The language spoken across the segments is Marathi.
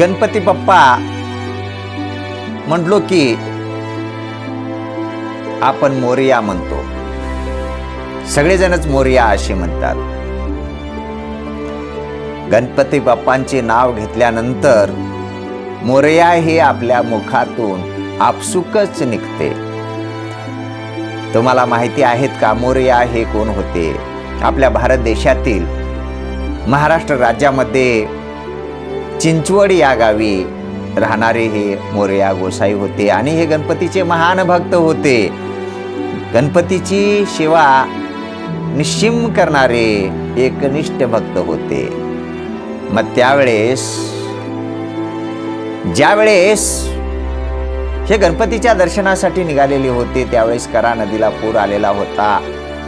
गणपती बाप्पा म्हटलो की आपण मोरिया म्हणतो. सगळेजणच मोरिया असे म्हणतात. गणपती बाप्पांचे नाव घेतल्यानंतर मोरया हे आपल्या मुखातून आपसुकच निघते. तुम्हाला माहिती आहेत का मोरया हे कोण होते? आपल्या भारत देशातील महाराष्ट्र राज्यामध्ये चिंचवड या गावी. राहणारे हे मोरया गोसाई होते आणि हे गणपतीचे महान भक्त होते. गणपतीची सेवा निश्चिम करणारे एकनिष्ठ भक्त होते. मग त्यावेळेस ज्यावेळेस हे गणपतीच्या दर्शनासाठी निघालेले होते त्यावेळेस करा नदीला पूर आलेला होता.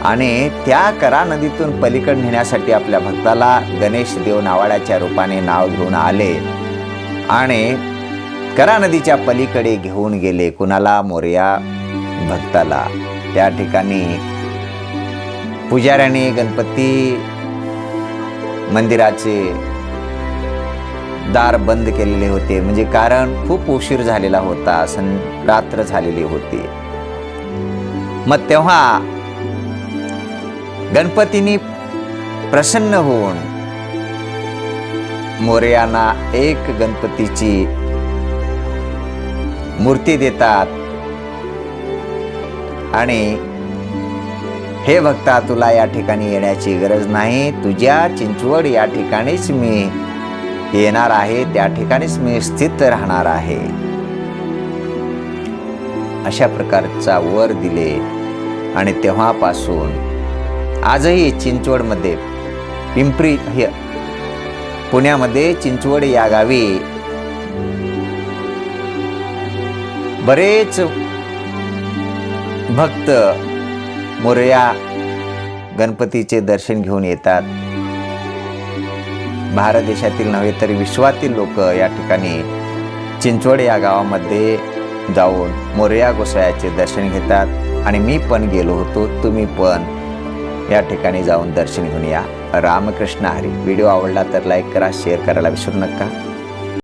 आणि त्या करा नदीतून पलीकड नेण्यासाठी आपल्या भक्ताला गणेश देव नावाड्याच्या रूपाने नाव घेऊन आले. आणि करा नदीच्या पलीकडे घेऊन गेले कुणाला? मोर्या भक्ताला. त्या ठिकाणी पुजाऱ्याने गणपती मंदिराचे दार बंद केलेले होते. म्हणजे कारण खूप उशीर झालेला होता सं रात्र झालेली होती. मग तेव्हा गणपतीनी प्रसन्न होऊन मोर्यांना एक गणपतीची मूर्ती देतात. आणि हे भक्ता तुला या ठिकाणी येण्याची गरज नाही. तुझ्या चिंचवड या ठिकाणीच मी येणार आहे. त्या ठिकाणीच मी स्थित राहणार आहे. अशा प्रकारचा वर दिले. आणि तेव्हापासून आजही चिंचवडमध्ये पिंपरी हे पुण्यामध्ये चिंचवड या गावी बरेच भक्त मोरया गणपतीचे दर्शन घेऊन येतात. भारत देशातील नव्हे तर विश्वातील लोक या ठिकाणी चिंचवड या गावामध्ये जाऊन मोरया गोसायाचे दर्शन घेतात. आणि मी पण गेलो होतो तुम्ही पण. या ठिकाणी जाऊन दर्शन घेऊन या. रामकृष्ण हरी. व्हिडिओ आवडला तर लाईक करा शेअर करायला विसरू नका.